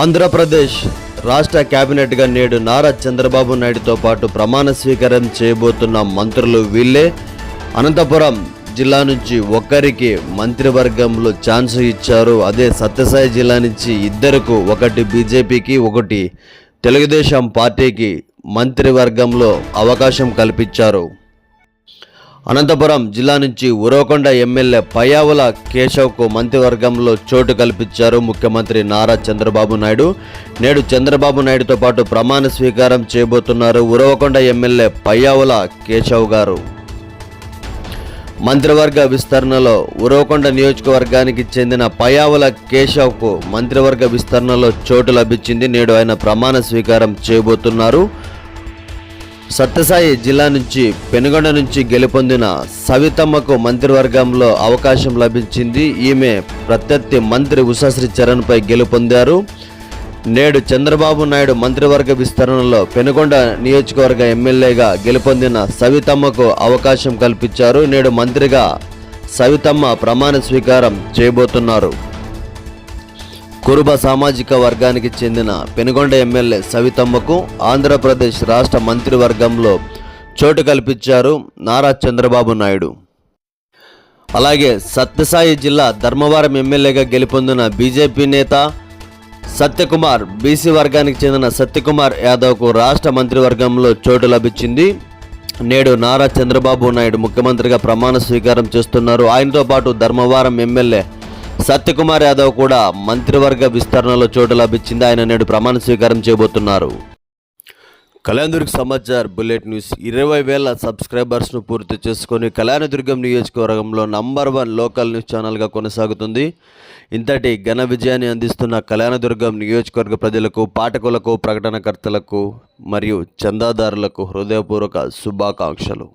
ఆంధ్రప్రదేశ్ రాష్ట్ర కేబినెట్గా నేడు నారా చంద్రబాబు నాయుడుతో పాటు ప్రమాణ స్వీకారం చేయబోతున్న మంత్రులు వీళ్ళే. అనంతపురం జిల్లా నుంచి ఒక్కరికి మంత్రివర్గంలో ఛాన్స్ ఇచ్చారు. అదే సత్యసాయి జిల్లా నుంచి ఇద్దరుకు ఒకటి బీజేపీకి ఒకటి తెలుగుదేశం పార్టీకి మంత్రివర్గంలో అవకాశం కల్పించారు. అనంతపురం జిల్లా నుంచి ఉరవకొండ ఎమ్మెల్యే పయ్యావుల కేశవ్కు మంత్రివర్గంలో చోటు కల్పించారు ముఖ్యమంత్రి నారా చంద్రబాబు నాయుడు. నేడు చంద్రబాబు నాయుడుతో పాటు ప్రమాణ స్వీకారం చేయబోతున్నారు ఉరవకొండ ఎమ్మెల్యే పయ్యావుల కేశవ్ గారు. మంత్రివర్గ విస్తరణలో ఉరవకొండ నియోజకవర్గానికి చెందిన పయావుల కేశవ్కు మంత్రివర్గ విస్తరణలో చోటు లభించింది. నేడు ఆయన ప్రమాణ స్వీకారం చేయబోతున్నారు. సత్యసాయి జిల్లా నుంచి పెనుగొండ నుంచి గెలుపొందిన సవితమ్మకు మంత్రివర్గంలో అవకాశం లభించింది. ఈమె ప్రత్యర్థి మంత్రి ఉషాశ్రీ చరణ్పై గెలుపొందారు. నేడు చంద్రబాబు నాయుడు మంత్రివర్గ విస్తరణలో పెనుగొండ నియోజకవర్గ ఎమ్మెల్యేగా గెలుపొందిన సవితమ్మకు అవకాశం కల్పించారు. నేడు మంత్రిగా సవితమ్మ ప్రమాణ స్వీకారం చేయబోతున్నారు. కురుబ సామాజిక వర్గానికి చెందిన పెనుగొండ ఎమ్మెల్యే సవితమ్మకు ఆంధ్రప్రదేశ్ రాష్ట్ర మంత్రివర్గంలో చోటు కల్పించారు నారా చంద్రబాబు నాయుడు. అలాగే సత్యసాయి జిల్లా ధర్మవరం ఎమ్మెల్యేగా గెలుపొందిన బీజేపీ నేత సత్యకుమార్ బీసీ వర్గానికి చెందిన సత్యకుమార్ యాదవ్కు రాష్ట్ర మంత్రివర్గంలో చోటు లభించింది. నేడు నారా చంద్రబాబు నాయుడు ముఖ్యమంత్రిగా ప్రమాణ స్వీకారం చేస్తున్నారు. ఆయనతో పాటు ధర్మవరం ఎమ్మెల్యే సత్యకుమార్ యాదవ్ కూడా మంత్రివర్గ విస్తరణలో చోటు లభించింది. ఆయన నేడు ప్రమాణ స్వీకారం చేయబోతున్నారు. Kalyandurg Samachar bullet news. ఇరవై వేల సబ్స్క్రైబర్స్ను పూర్తి చేసుకొని కళ్యాణదుర్గం నియోజకవర్గంలో నంబర్ వన్ లోకల్ న్యూస్ ఛానల్గా కొనసాగుతుంది. ఇంతటి ఘన విజయాన్ని అందిస్తున్న కళ్యాణదుర్గం నియోజకవర్గ ప్రజలకు పాఠకులకు ప్రకటనకర్తలకు మరియు చందాదారులకు హృదయపూర్వక శుభాకాంక్షలు.